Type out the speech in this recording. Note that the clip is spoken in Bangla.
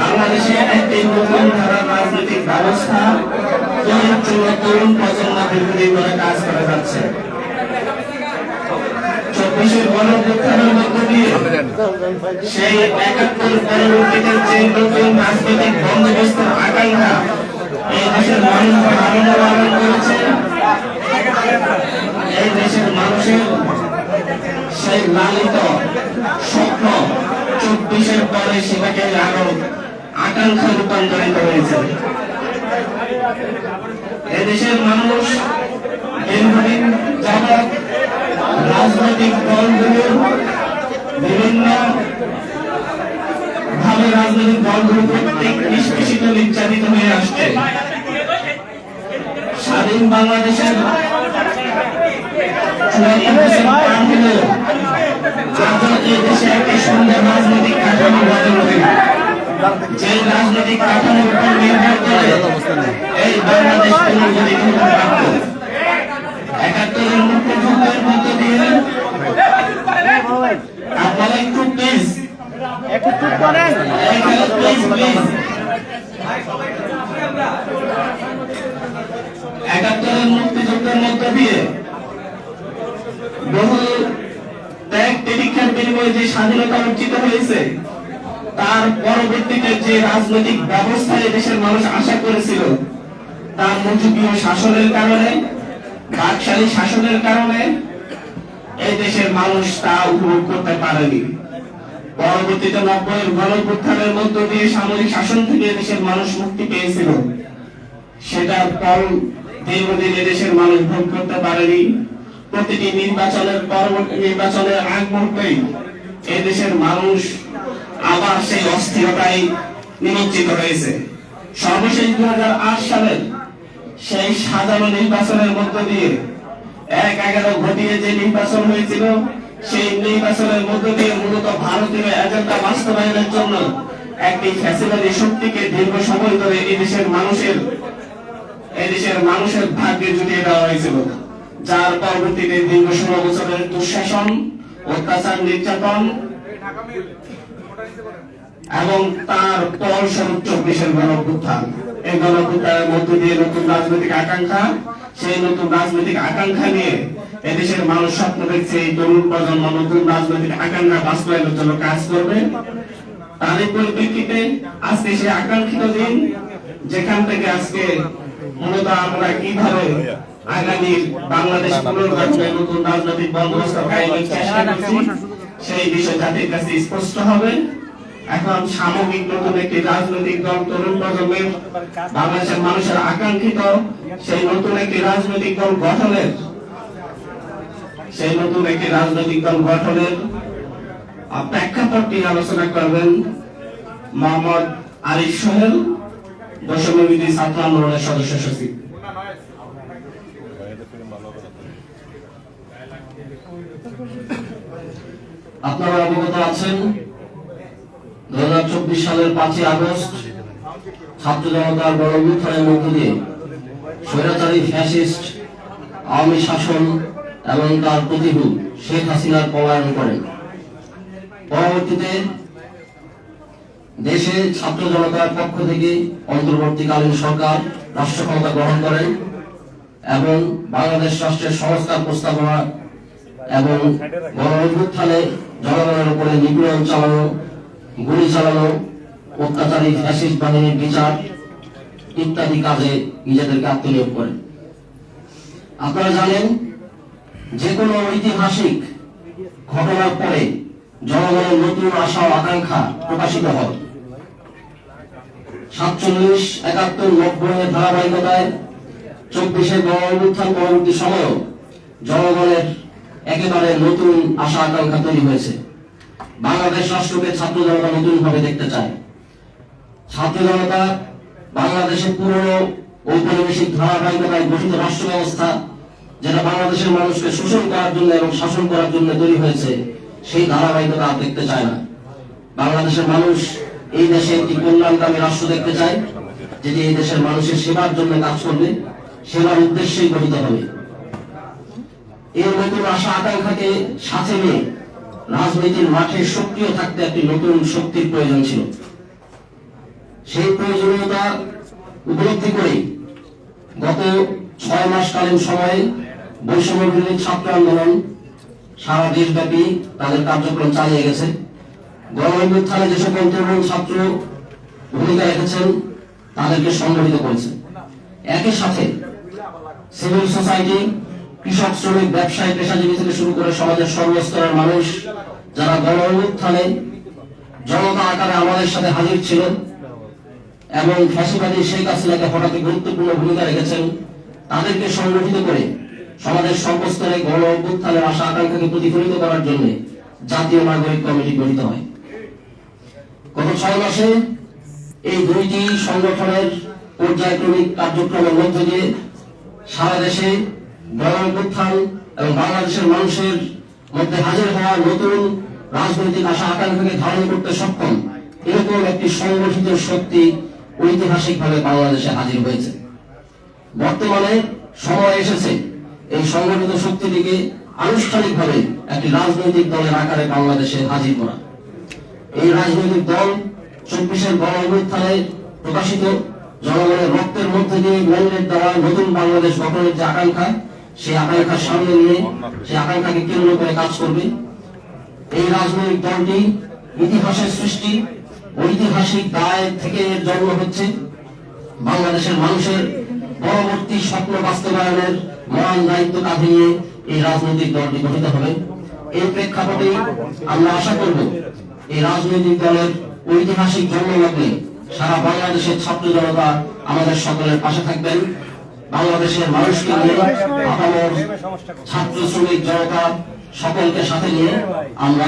বাংলাদেশে একটি নতুন ধারার রাজনৈতিক ব্যবস্থা তরুণ প্রজন্ম দীর্ঘদিন ধরে কাজ করে যাচ্ছে। একাত্তর পরবর্তীতে যে নতুন রাজনৈতিক বন্দোবস্তের আকাঙ্ক্ষা এই করেছে, এই দেশের মানুষের সেই লালিত স্বপ্ন চব্বিশের পরে সেটাকে আরও আকাঙ্ক্ষা রূপান্তরিত হয়েছে। এদেশের মানুষ, দীর্ঘদিন যাবৎ রাজনৈতিক দলগুলো বিভিন্ন ভাবে রাজনৈতিক দলগুলো প্রত্যেক নিষ্পেষিত নির্যাতিত হয়ে আসছে। স্বাধীন বাংলাদেশের একটি সুন্দর রাজনৈতিক কাঠামোর উপর নির্ভর করে এই বাংলাদেশ পুনর্গঠিত হতে একাত্তরের মুক্তিযুদ্ধের মধ্য দিয়ে আপনারা একটু প্লিজ মুক্তিযুদ্ধের মধ্য দিয়ে বহু ত্যাগ তিরিক্ষার বিনিময়ে যে স্বাধীনতা অর্জিত হয়েছে, তার পরবর্তীতে যে রাজনৈতিক ব্যবস্থা এই দেশের মানুষ আশা করেছিল, তার মুজুকীয় শাসনের কারণে শাসনের কারণে এই দেশের মানুষ তা উপভোগ করতে পারেনি। পরবর্তীতে নব্বইয়ের গণপুত্থানের মধ্য দিয়ে সামরিক শাসন থেকে দেশের মানুষ মুক্তি পেয়েছিল। সেটার ফল দীর্ঘদিন দেশের মানুষ ভোগ করতে পারেনি। প্রতিটি নির্বাচনের পরবর্তী নির্বাচনের আগ মুহূর্তেই দেশের মানুষ আবার সেই অস্থিরতায় নিমজ্জিত হয়েছে। সর্বশেষ দু সালের সেই সাধারণ নির্বাচনের মধ্য দিয়ে এক এগারো ঘটিয়ে যে নির্বাচন হয়েছিল, সেই নির্বাচনের মধ্য দিয়ে মূলত ভারতীয় এজেন্ডা বাস্তবায়নের জন্য একটি ফ্যাসিলিটি শক্তিকে দীর্ঘ সময় ধরে এই দেশের মানুষের এই দেশের মানুষের ভাগ্যে জুটিয়ে দেওয়া হয়েছিল। যার পরবর্তীতে দীর্ঘ ষোলো বছরের দুঃশাসন, অত্যাচার, নির্যাতন এবং তার পর স্বরূপ চব্বিশের গণঅভ্যুত্থান। এই গণঅভ্যুত্থানের মধ্য দিয়ে নতুন রাজনৈতিক আকাঙ্ক্ষা, সেই নতুন রাজনৈতিক আকাঙ্ক্ষা নিয়ে এদেশের মানুষ স্বপ্ন দেখছে এই তরুণ প্রজন্ম নতুন রাজনৈতিক আকাঙ্ক্ষা বাস্তবায়নের জন্য কাজ করবে। তারই পরিপ্রেক্ষিতে আজকে সেই আকাঙ্ক্ষিত দিন, যেখান থেকে আজকে মূলত আমরা কীভাবে আগামী বাংলাদেশ পুনর্গঠনে নতুন রাজনৈতিক বন্দোবস্ত কায়েমের চেষ্টা করছি। সেই বিষয় জাতির কাছে স্পষ্ট হবে। এখন সামগ্রিক নতুন একটি রাজনৈতিক দল তরুণ প্রজন্মের বাংলাদেশের মানুষের আকাঙ্ক্ষিত সেই নতুন একটি রাজনৈতিক দল গঠনের, সেই নতুন একটি রাজনৈতিক দল গঠনের প্রেক্ষাপটটি আলোচনা করবেন মোহাম্মদ আরিফ সোহেল, দশমী ছাত্র আন্দোলনের সদস্য সচিব। আপনারা অবগত আছেন দু হাজার চব্বিশ সালের পাঁচই আগস্ট ছাত্র জনতার গণ অভ্যুত্থানের মধ্য দিয়ে স্বৈরাচারী ফ্যাসিস্ট আওয়ামী শাসন এবং তার প্রতিভূ শেখ হাসিনার পলায়ন করেন। পরবর্তীতে দেশে ছাত্র জনতার পক্ষ থেকে অন্তর্বর্তীকালীন সরকার রাষ্ট্র ক্ষমতা গ্রহণ করেন এবং বাংলাদেশ রাষ্ট্রের সংস্কার প্রস্তাবনা এবং গণ অভ্যুত্থানে জনগণের উপরে নিপীড়ন চালানো, গুলি চালানো, অত্যাচারী ফ্যাসিস্ট বাহিনীর বিচার ইত্যাদি কাজে নিজেদেরকে আত্মনিয়োগ করেন আপনারা জানেন যে কোনো ঐতিহাসিক ঘটনার পরে জনগণের নতুন আশা ও আকাঙ্ক্ষা প্রকাশিত হয়। সাতচল্লিশ, একাত্তর নব্বই এর ধারাবাহিকতায় চব্বিশে গণ পরবর্তী সময়ও জনগণের একেবারে নতুন আশা আকাঙ্ক্ষা তৈরি হয়েছে। বাংলাদেশ রাষ্ট্রকে ছাত্র জনতা নতুন ভাবে দেখতে চায়। ছাত্র জনতা বাংলাদেশের পুরনো ঔপনিবেশিক ধারাবাহিকতায় গঠিত রাষ্ট্র ব্যবস্থা যেটা বাংলাদেশের মানুষকে শোষণ করার জন্য এবং শাসন করার জন্য তৈরি হয়েছে, সেই ধারাবাহিকতা আর দেখতে চায় না। বাংলাদেশের মানুষ এই দেশে একটি কল্যাণকামী রাষ্ট্র দেখতে চায়, যেটি এই দেশের মানুষের সেবার জন্য কাজ করবে, সেবার উদ্দেশ্যেই গঠিত হবে। এই নতুন আশা আকাঙ্ক্ষাকে সাথে নিয়ে রাজনীতির মাঠে সক্রিয় থাকতে একটি নতুন শক্তির প্রয়োজন ছিল। সেই প্রয়োজনীয়তা উপলব্ধি করে গত ছয় মাসকালীন সময়ে বৈষম্য বিরোধী ছাত্র আন্দোলন সারা দেশব্যাপী তাদের কার্যক্রম চালিয়ে গেছে। গণঅভ্যুত্থানে যে সকল তরুণ ছাত্র ভূমিকা রেখেছেন, তাদেরকে সংগঠিত করেছে। একই সাথে সিভিল সোসাইটি কৃষক, শ্রমিক, ব্যবসায়ী, পেশাজীবী থেকে শুরু করে সমাজের সর্বস্তরের মানুষ যারা গণঅভ্যুত্থানে জনতা আকারে আমাদের সাথে হাজির ছিল এবং ফ্যাসিবাদী শেখ হাসিনাকে হঠাৎ গুরুত্বপূর্ণ ভূমিকা রেখেছেন, তাদেরকে সংগঠিত করে সমাজের সর্বস্তরে গণ অভ্যুত্থানের আশা, আকাঙ্ক্ষাকে প্রতিফলিত করার জন্য জাতীয় নাগরিক কমিটি গঠিত হয়। গত ছয় মাসে এই দুইটি সংগঠনের পর্যায়ক্রমিক কার্যক্রমের মধ্য দিয়ে সারা দেশে গণ অভ্যুত্থান এবং বাংলাদেশের মানুষের মধ্যে হাজির হওয়া নতুন রাজনৈতিক আশা আকাঙ্ক্ষাকে ধারণ করতে সক্ষম, এরকম একটি সংগঠিত শক্তি ঐতিহাসিকভাবে বাংলাদেশে হাজির হয়েছে। বর্তমানে সময় এসেছে এই সংগঠিত শক্তিটিকে আনুষ্ঠানিকভাবে একটি রাজনৈতিক দলের আকারে বাংলাদেশে হাজির করা। এই রাজনৈতিক দল চব্বিশের গণ প্রকাশিত জনগণের রক্তের মধ্যে দিয়ে ম্যান্ডেট দেওয়া নতুন বাংলাদেশ গঠনের যে আকাঙ্ক্ষা সেই আকাঙ্ক্ষার সামনে নিয়ে সেই আকাঙ্ক্ষাকে কেন্দ্র করে কাজ করবে। এই রাজনৈতিক দলটি ইতিহাসের সৃষ্টি, ঐতিহাসিক দায় থেকে জন্ম হচ্ছে। বাংলাদেশের মানুষের পরবর্তী স্বপ্ন বাস্তবায়নের মহান দায়িত্ব কাঁধে নিয়ে এই রাজনৈতিক দলটি গঠিত হবে। এই প্রেক্ষাপটে আমরা আশা করব, এই রাজনৈতিক দলের ঐতিহাসিক জন্মলগ্নে সারা বাংলাদেশের ছাত্র জনতা আমাদের সকলের পাশে থাকবেন। বাংলাদেশের মানুষকে নিয়ে ছাত্র শ্রমিক জনতা সকলকে সাথে নিয়ে আমরা